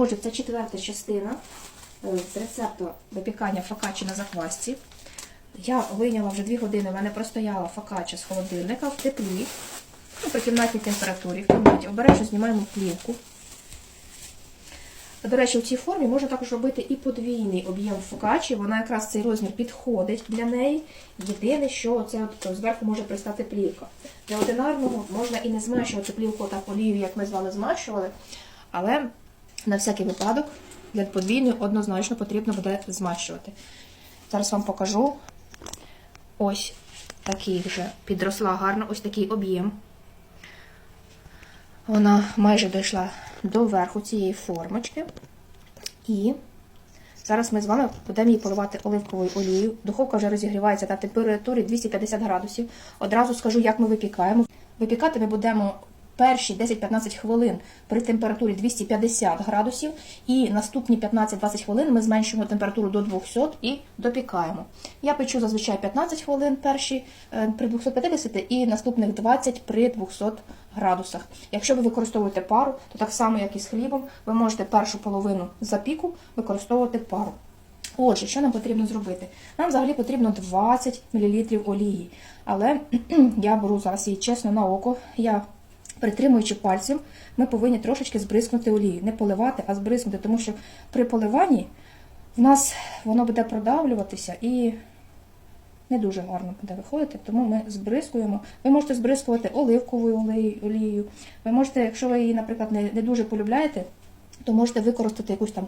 Отже, це четверта частина е, з рецепту випікання фокачі на заквасці. Я вийняла вже 2 години, в мене простояла фокача з холодильника в теплі, ну, при кімнатній температурі, в кімнаті. Обережно знімаємо плівку. До речі, у цій формі можна також робити і подвійний об'єм фокачі. Вона якраз цей розмір підходить для неї. Єдине, що це от зверху може пристати плівка. Для одинарного можна і не змащувати плівку так олією, як ми з вами змащували. Але на всякий випадок для подвійної однозначно потрібно буде змащувати. Зараз вам покажу. Ось такий вже підросла гарно, ось такий об'єм. Вона майже дійшла до верху цієї формочки. І зараз ми з вами будемо її поливати оливковою олією. Духовка вже розігрівається на температурі 250 градусів. Одразу скажу, як ми випікаємо. Випікати ми будемо перші 10-15 хвилин при температурі 250 градусів, і наступні 15-20 хвилин ми зменшуємо температуру до 200 і допікаємо. Я печу зазвичай 15 хвилин перші е, при 250 і наступних 20 при 200 градусах. Якщо ви використовуєте пару, то так само, як і з хлібом, ви можете першу половину запіку використовувати пару. Отже, що нам потрібно зробити? Нам взагалі потрібно 20 мл олії. Але я беру зараз її чесно на око. Я притримуючи пальцем, ми повинні трошечки збризкнути олію. Не поливати, а збризкнути, тому що при поливанні в нас воно буде продавлюватися і не дуже гарно буде виходити, тому ми збризкуємо. Ви можете збризкувати оливковою олією. Ви можете, якщо ви її, наприклад, не, не дуже полюбляєте, то можете використати якусь там,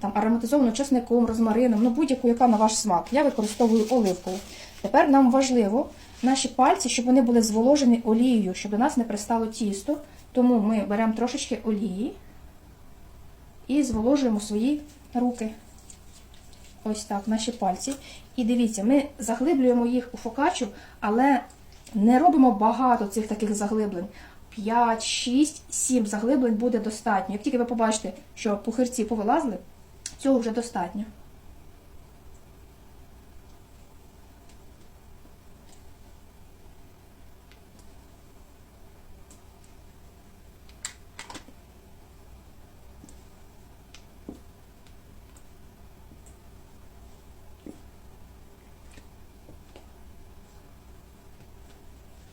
там ароматизовану чесником, розмарином, ну будь-яку, яка на ваш смак. Я використовую оливкову. Тепер нам важливо наші пальці, щоб вони були зволожені олією, щоб до нас не пристало тісто. Тому ми беремо трошечки олії і зволожуємо свої руки. Ось так, наші пальці. І дивіться, ми заглиблюємо їх у фокачу, але не робимо багато цих таких заглиблень. 5, 6, 7 заглиблень буде достатньо. Як тільки ви побачите, що пухирці повилазили, цього вже достатньо.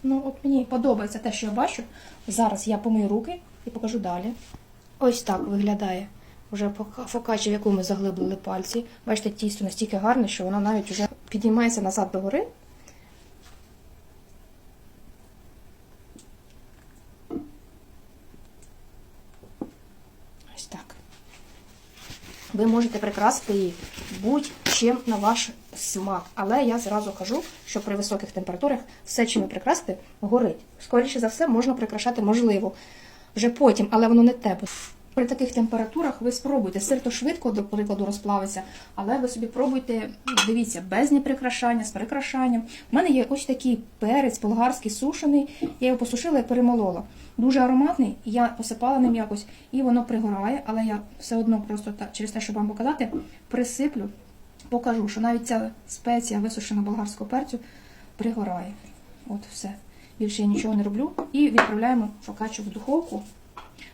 Ну, от мені подобається те, що я бачу. Зараз я помию руки і покажу далі. Ось так виглядає вже фокачі, в яку ми заглиблили пальці. Бачите, тісто настільки гарне, що воно навіть вже піднімається назад до гори. Ось так. Ви можете прикрасити її будь-чим на ваш смак. Але я зразу кажу, що при високих температурах все, чим ви прикрасите, горить. Скоріше за все, можна прикрашати можливо вже потім, але воно не те. При таких температурах ви спробуйте. Сир то швидко, до прикладу, розплавиться, але ви собі пробуйте, дивіться, без неприкрашання, з прикрашанням. У мене є ось такий перець болгарський сушений. Я його посушила і перемолола. Дуже ароматний, я посипала ним якось, і воно пригорає, але я все одно просто так, через те, щоб вам показати, присиплю, покажу, що навіть ця спеція висушеного болгарського перцю пригорає. От все. Більше я нічого не роблю. І відправляємо фокачу в духовку.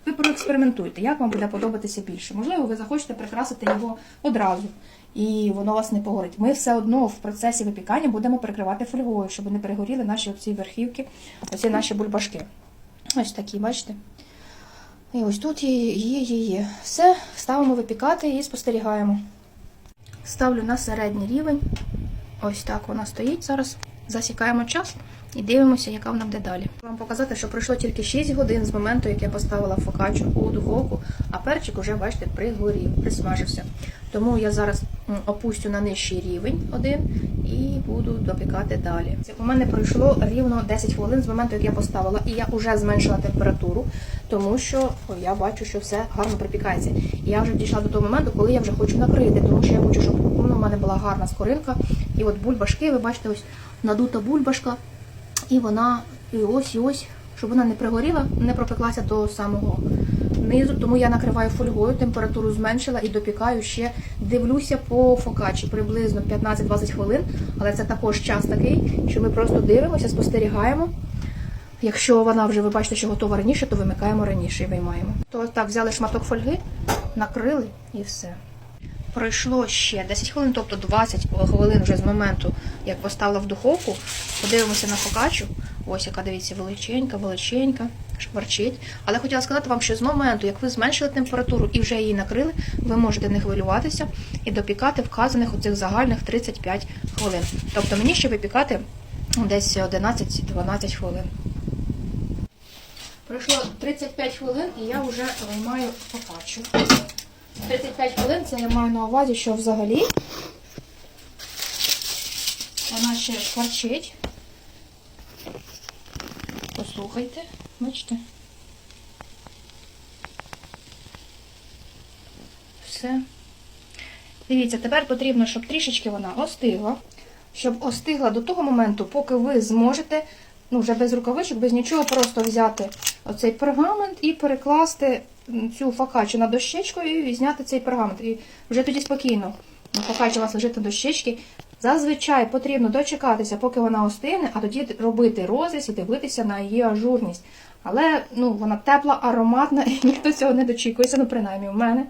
Ви проекспериментуйте, як вам буде подобатися більше. Можливо, ви захочете прикрасити його одразу, і воно вас не погорить. Ми все одно в процесі випікання будемо прикривати фольгою, щоб не перегоріли наші оці верхівки, оці наші бульбашки. Ось такі, бачите? І ось тут є, є, є, є. Все, ставимо випікати і спостерігаємо. Ставлю на середній рівень. Ось так вона стоїть зараз. Засікаємо час і дивимося, яка вона буде далі. Вам показати, що пройшло тільки 6 годин з моменту, як я поставила фокачу у духовку, а перчик уже, бачите, пригорів, присмажився. Тому я зараз опустю на нижчий рівень один і буду допікати далі. У мене пройшло рівно 10 хвилин з моменту, як я поставила, і я вже зменшила температуру, тому що я бачу, що все гарно припікається. І я вже дійшла до того моменту, коли я вже хочу накрити, тому що я хочу, щоб ну, у мене була гарна скоринка. І от бульбашки, ви бачите, ось надута бульбашка. І вона і ось, і ось, щоб вона не пригоріла, не пропеклася до самого низу. Тому я накриваю фольгою, температуру зменшила і допікаю ще. Дивлюся по фокачі приблизно 15-20 хвилин. Але це також час такий, що ми просто дивимося, спостерігаємо, Якщо вона вже ви бачите, що готова раніше, то вимикаємо раніше і виймаємо. То так, взяли шматок фольги, накрили і все. Пройшло ще 10 хвилин, тобто 20 хвилин вже з моменту, як поставила в духовку. Подивимося на фокачу. Ось яка дивіться, величенька, величенька, шкварчить. Але хотіла сказати вам, що з моменту, як ви зменшили температуру і вже її накрили, ви можете не хвилюватися і допікати вказаних оцих загальних 35 хвилин. Тобто мені ще випікати десь 11-12 хвилин. Пройшло 35 хвилин і я вже виймаю фокачу. 35 хвилин це я маю на увазі, що взагалі вона ще шкварчить. Послухайте, бачите. Все. Дивіться, тепер потрібно, щоб трішечки вона остигла. Щоб остигла до того моменту, поки ви зможете, ну вже без рукавичок, без нічого, просто взяти оцей пергамент і перекласти цю фокачу на дощечку і зняти цей пергамент. І вже тоді спокійно. Ну, Фокача у вас лежить на дощечці. Зазвичай потрібно дочекатися, поки вона остигне, а тоді робити розріз і дивитися на її ажурність. Але ну, вона тепла, ароматна, і ніхто цього не дочікується, ну принаймні в мене.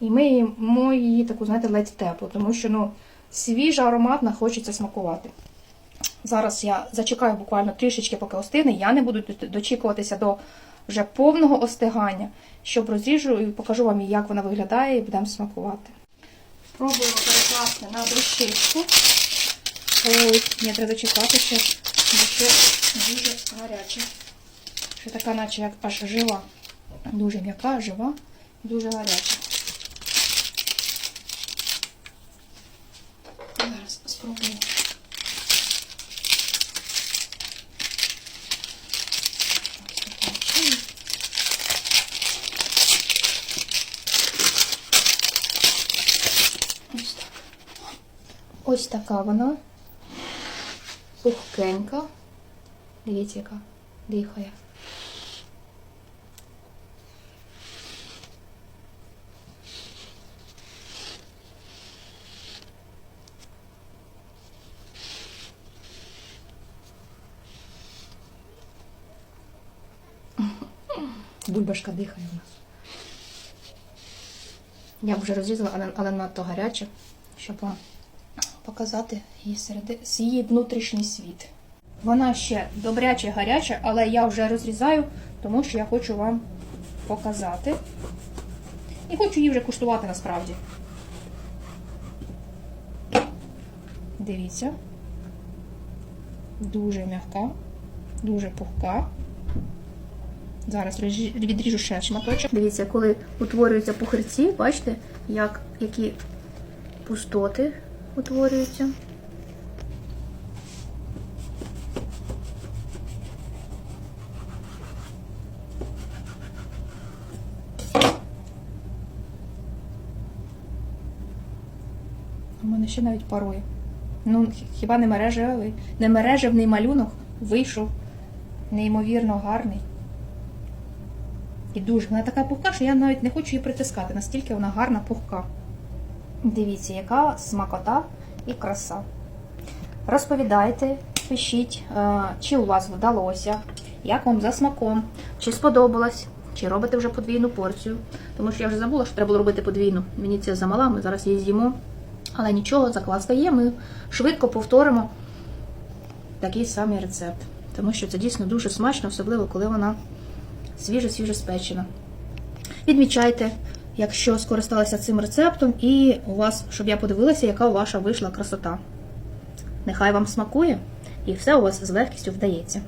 І ми їмо її таку, знаєте, ледь теплу, тому що ну, свіжа, ароматна, хочеться смакувати. Зараз я зачекаю буквально трішечки, поки остигне. Я не буду дочікуватися до вже повного остигання, щоб розріжу і покажу вам, як вона виглядає, і будемо смакувати. Пробуємо перекласти на дощечку. Ой, мені треба чекати, що ще дуже гаряче. Що така, наче як аж жива. Дуже м'яка, жива, дуже гаряча. Зараз спробую. Ось таким чином. Ось так. Ось така вона. Пухкенька. Дивіться, яка дихає. Бульбашка дихає у нас. Я вже розрізала, але, надто гаряче, щоб вам показати її середи... її внутрішній світ. Вона ще добряче гаряча, але я вже розрізаю, тому що я хочу вам показати. І хочу її вже куштувати насправді. Дивіться. Дуже м'яка, дуже пухка. Зараз відріжу ще шматочок. Дивіться, коли утворюються пухирці, бачите, як, які пустоти утворюються. У мене ще навіть парує. Ну, хіба не мережевий, не мережевний малюнок вийшов неймовірно гарний. І дуже вона така пухка, що я навіть не хочу її притискати, настільки вона гарна пухка. Дивіться, яка смакота і краса. Розповідайте, пишіть, е, чи у вас вдалося, як вам за смаком, чи сподобалось, чи робите вже подвійну порцію. Тому що я вже забула, що треба було робити подвійну. Мені це замала, ми зараз її з'їмо. Але нічого, закладка є, ми швидко повторимо такий самий рецепт. Тому що це дійсно дуже смачно, особливо коли вона свіже-свіже спечена. Відмічайте, якщо скористалися цим рецептом, і у вас, щоб я подивилася, яка ваша вийшла красота. Нехай вам смакує, і все у вас з легкістю вдається.